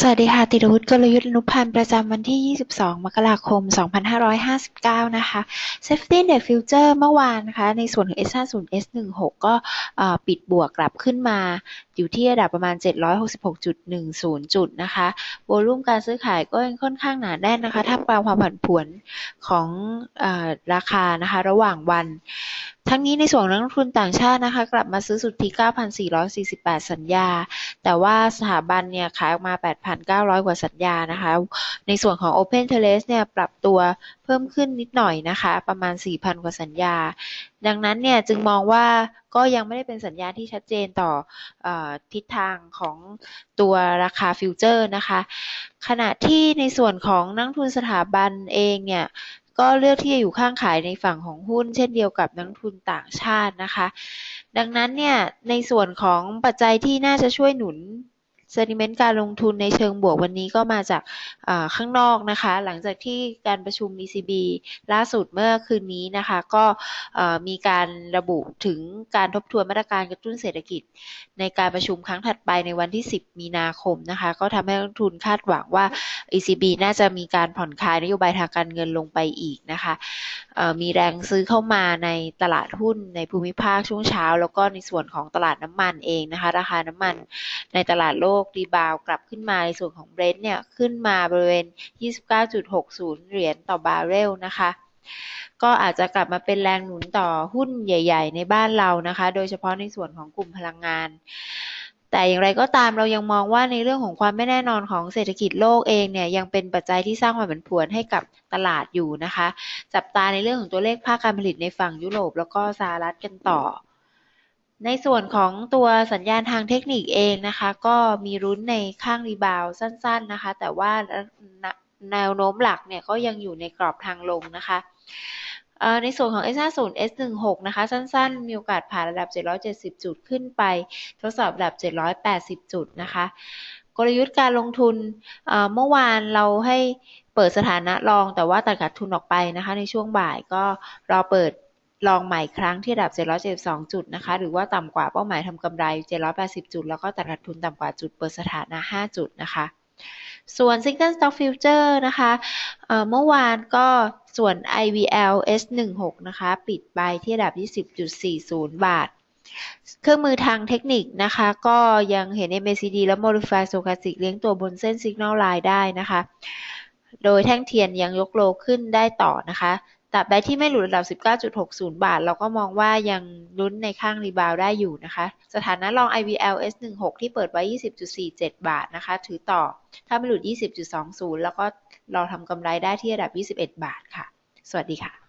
สวัสดีค่ะ ติรวุฒิกลยุทธ์นุพันธ์ประจำวันที่ 22 มกราคม 2559 นะคะ Safety Net Future เมื่อวานนะคะ ในส่วนของ S50 S16 ก็ปิดบวกกลับขึ้นมาอยู่ที่ระดับประมาณ 766.10 จุดนะคะ โวลุ่มการซื้อขายก็ยังค่อนข้างหนาแน่นนะคะท่ามกลางความผันผวนของอราคานะคะ ระหว่างวัน ทั้งนี้ในส่วนนักลงทุนต่างชาตินะคะ กลับมาซื้อสุทธิ 9,448 สัญญา แต่ว่าสถาบันเนี่ยขายออกมา 8,900 กว่าสัญญานะคะ ในส่วนของ Open t e r a c e เนี่ยปรับตัวเพิ่มขึ้นนิดหน่อยนะคะ ประมาณ 4,000 กว่าสัญญา ดังนั้นเนี่ยจึงมองว่าก็ยังไม่ได้เป็นสัญญาณที่ชัดเจนต่ออทิศทางของตัวราคาฟิวเจอร์นะคะ ขณะที่ในส่วนของนักทุนสถาบันเองเนี่ยก็เลือกที่จะอยู่ข้างขายในฝั่งของหุ้น เช่นเดียวกับนักทุนต่างชาตินะคะ ดังนั้นเนี่ยในส่วนของปัจจัยที่น่าจะช่วยหนุน ซนิเมนต์การลงทุนในเชิงบวกวันนี้ก็มาจากข้างนอกนะคะ หลังจากที่การประชุม ECB ล่าสุดเมื่อคืนนี้นะคะ ก็มีการระบุถึงการทบทวนมาตรการกระตุ้นเศรษฐกิจ ในการประชุมครั้งถัดไปในวันที่ 10 มีนาคมนะคะ ก็ทำให้นักลงทุนคาดหวังว่า ECB น่าจะมีการผ่อนคลายนโยบายทางการเงินลงไปอีกนะคะมีแรงซื้อเข้ามาในตลาดหุ้นในภูมิภาคช่วงเช้า แล้วก็ในส่วนของตลาดน้ำมันเองนะคะ ราคาน้ำมัน ในตลาดโลกรีบาวกลับขึ้นมาในส่วนของเบรนท์เนี่ยขึ้นมาบริเวณ 29.60 เหรียญต่อบาร์เรลนะคะก็อาจจะกลับมาเป็นแรงหนุนต่อหุ้นใหญ่ ๆ ในบ้านเรานะคะ โดยเฉพาะในส่วนของกลุ่มพลังงาน แต่อย่างไรก็ตามเรายังมองว่าในเรื่องของความไม่แน่นอนของเศรษฐกิจโลกเองเนี่ยยังเป็นปัจจัยที่สร้างความผันผวนให้กับตลาดอยู่นะคะ จับตาในเรื่องของตัวเลขภาคการผลิตในฝั่งยุโรปแล้วก็สหรัฐกันต่อ ในส่วนของตัวสัญญาณทางเทคนิคเองนะคะ ก็มีรุ้นในข้างรีบาวสั้นๆนะคะ แต่ว่าแนวโน้มหลักเนี่ยก็ยังอยู่ในกรอบทางลงนะคะในส่วนของ S50 S16 นะคะ สั้นๆ มีโอกาสผ่านระดับ 770 จุดขึ้นไป ทดสอบระดับ 780 จุดนะคะ กลยุทธ์การลงทุนเมื่อวานเราให้เปิดสถานะรองแต่ว่าตัดขาดทุนออกไปนะคะ ในช่วงบ่ายก็รอเปิด ลองใหม่ครั้งที่ระดับ 772 จุดนะคะ หรือว่าต่ำกว่าเป้าหมายทำกำไร 780 จุด แล้วก็ตัดขาดทุนต่ำกว่าจุดเปิดสถานะ 5 จุดนะคะ ส่วน Single Stock Future นะคะเเมื่อวานก็ส่วน IVL S16 นะคะ ปิดไปที่ระดับ 20.40 บาท เครื่องมือทางเทคนิคนะคะ ก็ยังเห็น MACD และ Modify Stochastic เลี้ยงตัวบนเส้น Signal Line ได้นะคะ โดยแท่งเทียนยังยกโลขึ้นได้ต่อนะคะ ตราบใดที่ไม่หลุดระดับ 19.60 บาท เราก็มองว่ายังลุ้นในข้างรีบาวได้อยู่นะคะ สถานะรอง IVL S16 ที่เปิดไว้ 20.47 บาทนะคะ ถือต่อ ถ้าไม่หลุด 20.20 แล้วก็รอทำกำไรได้ที่ระดับ 21 บาทค่ะ สวัสดีค่ะ